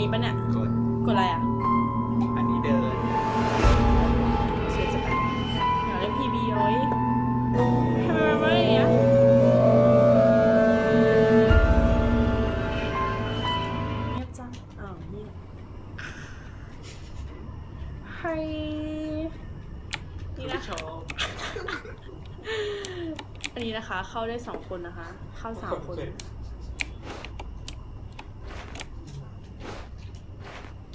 นี้ปะเนี่ย กดกดอะไรอะอันนี้เดินเสียจะไปอยากเล่นพีบีโอ้ยทำไมมันไม่อย่างเงี้ยเงียบจังอ้าวเงียบไฮนี่นะชอบอันนี้นะคะ เข้าได้สองคนนะคะ เข้าสามคน เ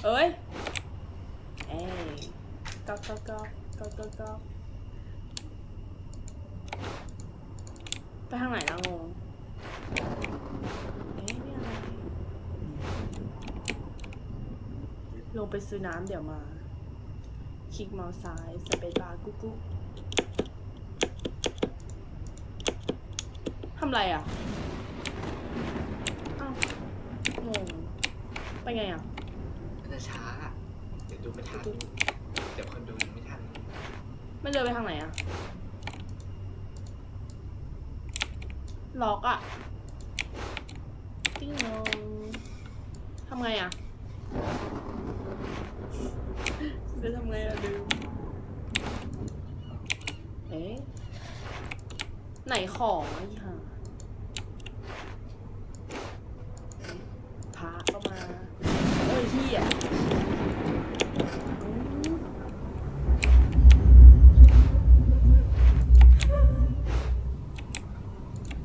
เอ้ยเอ้ยก๊อกก๊อกก๊อกก๊อกก๊อกก๊อกไปทางไหนนะงงเอ๊ะนี่อะไรลงไปซื้อน้ำเดี๋ยวมา คลิกเมาส์ซ้ายสเปซบาร์กุ๊กกุ๊กทำไรอะ อ้าว งง ไปไงอะ ช้าเดี๋ยวดูไม่ทัน เดี๋ยวคนดูยังไม่ทัน มันเดินไปทางไหนอะล็อกอะติ้งนองทำไงอะเดินทำไงอะลืมเอ๊ะไหนของอะอีห่าพระก็มา เอ้ยที่อะ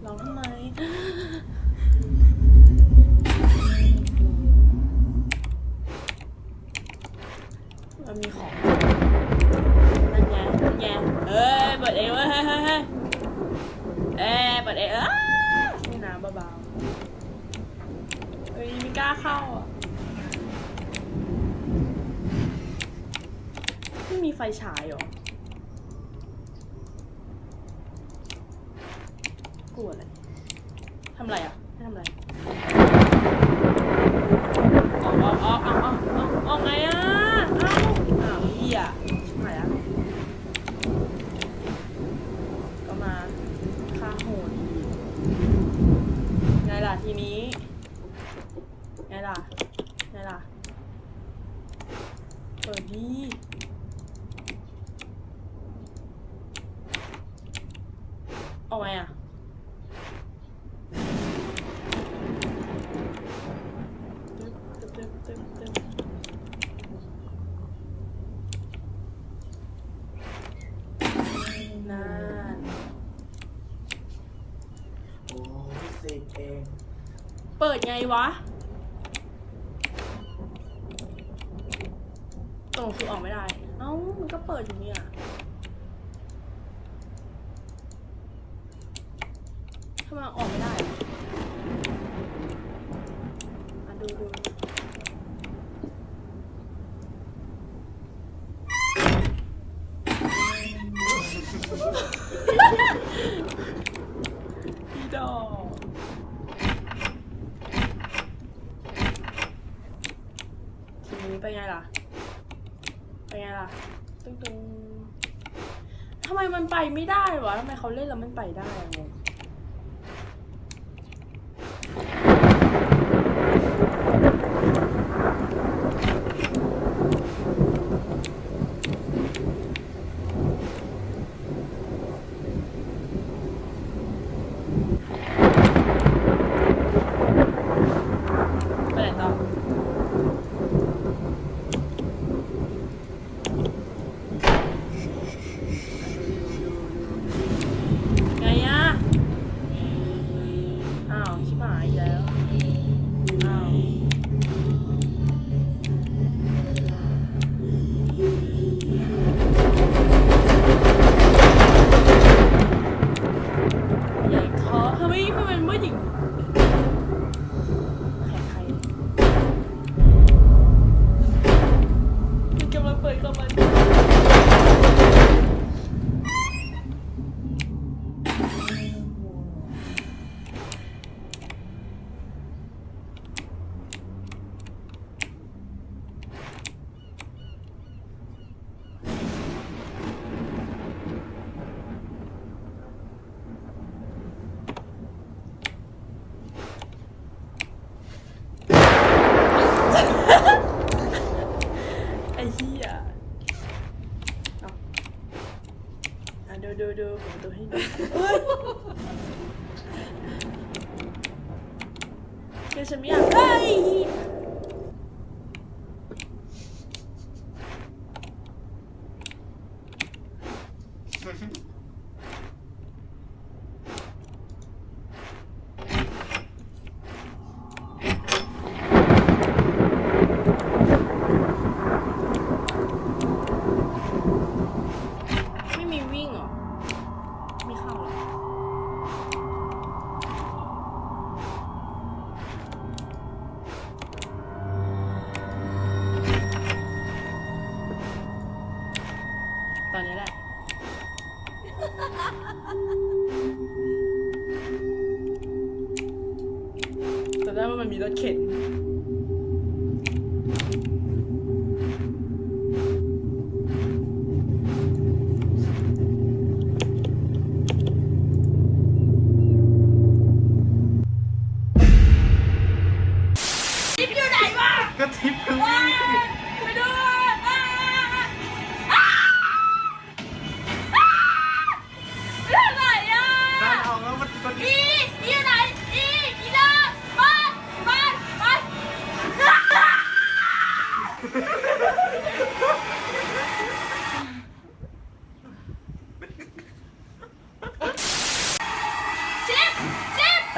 ร้องทำไม มันมีของนั่นไงนั่นไงเอ้ยเปิดเองเว้ยเฮ้ยเฮ้ยเฮ้ยเอ้ยเปิดเองอ้านี่น้ำเบาๆเอ้ยไม่กล้าเข้าอะไม่มีไฟฉายหรอกลัวอะไรทำไรอะให้ทำไรออกออกออกออกออกออกออกไงอะเอ้าอ้าวเหี้ยชิบหายแล้วก็มาฆ่าโหดอีกไงล่ะทีนี้ไงล่ะไงล่ะ เปิดดีออกไงอะนานโอ้ยสิเองเปิดไงวะตร งคือออกไม่ได้ เอ้า มันก็เปิดอยู่เนี่ยทำไมออกไม่ได้อะอะดูดูพี่ดอกทีนี้ไปไงล่ะ ไปไงล่ะตึงตึงทำไมมันไปไม่ได้วะทำไมเขาเล่นแล้วมันไปได้อะงง ทำไมมันเป็นมืดอีก 这什么呀哎！ แต่ได้ว่ามันมีรถเข็น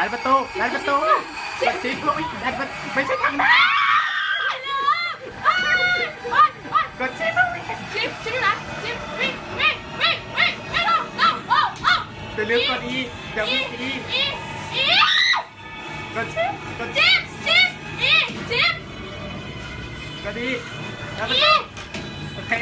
นประตูดันประตูเปิดซิปลูกดันประตูไม่ใช่ทางนั้นกดชิปลูกอย่าลืมกดอีเดี๋ยวมีอีกดชิปกดชิปกดอีแล้วก็โอเค